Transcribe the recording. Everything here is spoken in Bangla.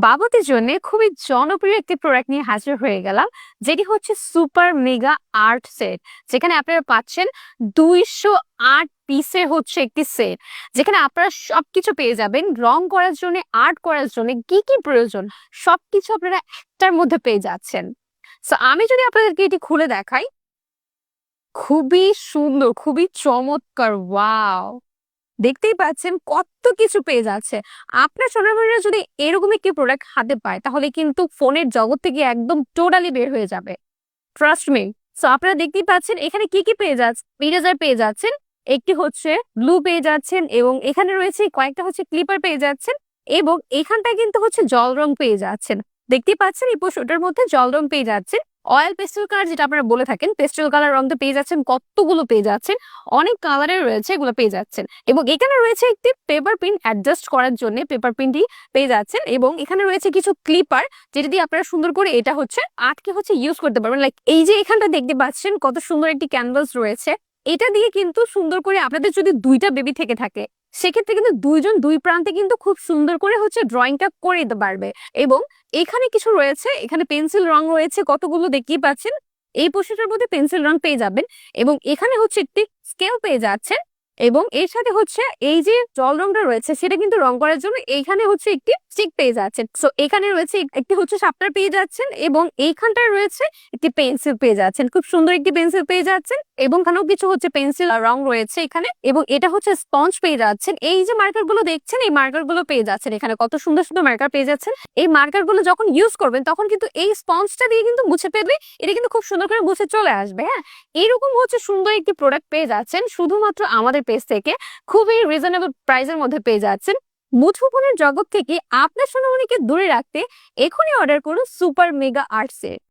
বাবুদের জন্য খুবই জনপ্রিয় একটি প্রোডাক্ট নিয়ে হাজির হয়ে গেলাম, যেটি হচ্ছে সুপার মেগা আর্ট সেট যেখানে আপনারা পাচ্ছেন দুইশো আট পিসের হচ্ছে একটি সেট যেখানে আপনারা সবকিছু পেয়ে যাবেন, রং করার জন্য আর্ট করার জন্য, কি কি প্রয়োজন, সবকিছু আপনারা একটার মধ্যে পেয়ে যাচ্ছেন। সো আমি যদি আপনাদেরকে এটি খুলে দেখাই, খুবই সুন্দর, খুবই চমৎকার ওয়াও দেখতেই পাচ্ছেন কত কিছু পেয়ে যাচ্ছে। আপনার সোনামণিরা যদি এরকম একটি প্রোডাক্ট হাতে পায়, তাহলে কিন্তু ফোনের জগৎ থেকে একদম টোটালি বের হয়ে যাবে। ট্রাস্ট মি সো আপনারা দেখতেই পাচ্ছেন এখানে কি কি পেয়ে যাচ্ছে ইরেজার পেয়ে যাচ্ছেন, একটি হচ্ছে ব্লু পেয়ে যাচ্ছেন এবং এখানে রয়েছে কয়েকটা হচ্ছে ক্লিপার পেয়ে যাচ্ছেন এবং এখানটা কিন্তু হচ্ছে জল রং পেয়ে যাচ্ছেন। দেখতেই পাচ্ছেন এই পোশাকটার মধ্যে জল রং পেয়ে যাচ্ছেন। অয়েল পেস্টেল কালার যেটা আপনারা বলে থাকেন পেস্টেল কালার রংটা পেয়ে যাচ্ছেন কতগুলো পেয়ে যাচ্ছেন অনেক কালারের রয়েছে, এগুলো পেয়ে যাচ্ছেন এবং এখানে রয়েছে একটি পেপার পিন অ্যাডজাস্ট করার জন্য পেপার পিনটি পেয়ে যাচ্ছেন এবং এখানে রয়েছে কিছু ক্লিপার যেটা দিয়ে আপনারা সুন্দর করে এটা হচ্ছে আটকে হচ্ছে ইউজ করতে পারবেন। লাইক এই যে এখানটা দেখতে পাচ্ছেন, কত সুন্দর একটি ক্যানভাস রয়েছে। এটা দিয়ে কিন্তু সুন্দর করে আপনাদের যদি দুইটা বেবি থেকে থাকে সেক্ষেত্রে কিন্তু দুইজন দুই প্রান্তে কিন্তু খুব সুন্দর করে হচ্ছে ড্রয়িংটা করে দিতে পারবে। এবং এখানে কিছু রয়েছে, এখানে পেন্সিল রং রয়েছে, কতগুলো দেখিয়ে পাচ্ছেন। এই পোশাকটার মধ্যে পেন্সিল রং পেয়ে যাবেন এবং এখানে হচ্ছে একটি স্কেল পেয়ে যাচ্ছেন। এবং এর সাথে হচ্ছে এই যে জল রংটা রয়েছে, সেটা কিন্তু রং করার জন্য এইখানে হচ্ছে একটি স্টিক পেয়ে যাচ্ছেন। সো এখানে রয়েছে একটি হচ্ছে শার্পনার পেয়ে যাচ্ছেন এবং এইখানটায় রয়েছে একটি পেন্সিল পেয়ে যাচ্ছেন। খুব সুন্দর একটি পেন্সিল পেয়ে যাচ্ছেন এবং এখানেও কিছু হচ্ছে পেন্সিল রং রয়েছে এখানে এবং এটা হচ্ছে স্পঞ্জ পেয়ে যাচ্ছেন। এই যে মার্কারগুলো দেখছেন, এই মার্কারগুলো পেয়ে যাচ্ছেন এখানে। কত সুন্দর সুন্দর মার্কার পেয়ে যাচ্ছেন। এই মার্কারগুলো যখন ইউজ করবেন, তখন কিন্তু এই স্পঞ্জটা দিয়ে কিন্তু মুছে ফেলবে এটা কিন্তু খুব সুন্দর করে মুছে চলে আসবে হ্যাঁ? এরকম হচ্ছে সুন্দর একটি প্রোডাক্ট পেয়ে যাচ্ছেন। শুধুমাত্র আমাদের পেজ থেকে খুবই রিজনেবল প্রাইসের মধ্যে পেয়ে যাচ্ছেন। মুঠোফোনের জগৎ থেকে আপনার সোনামণিকে দূরে রাখতে এখনই অর্ডার করুন সুপার মেগা আর্ট সেট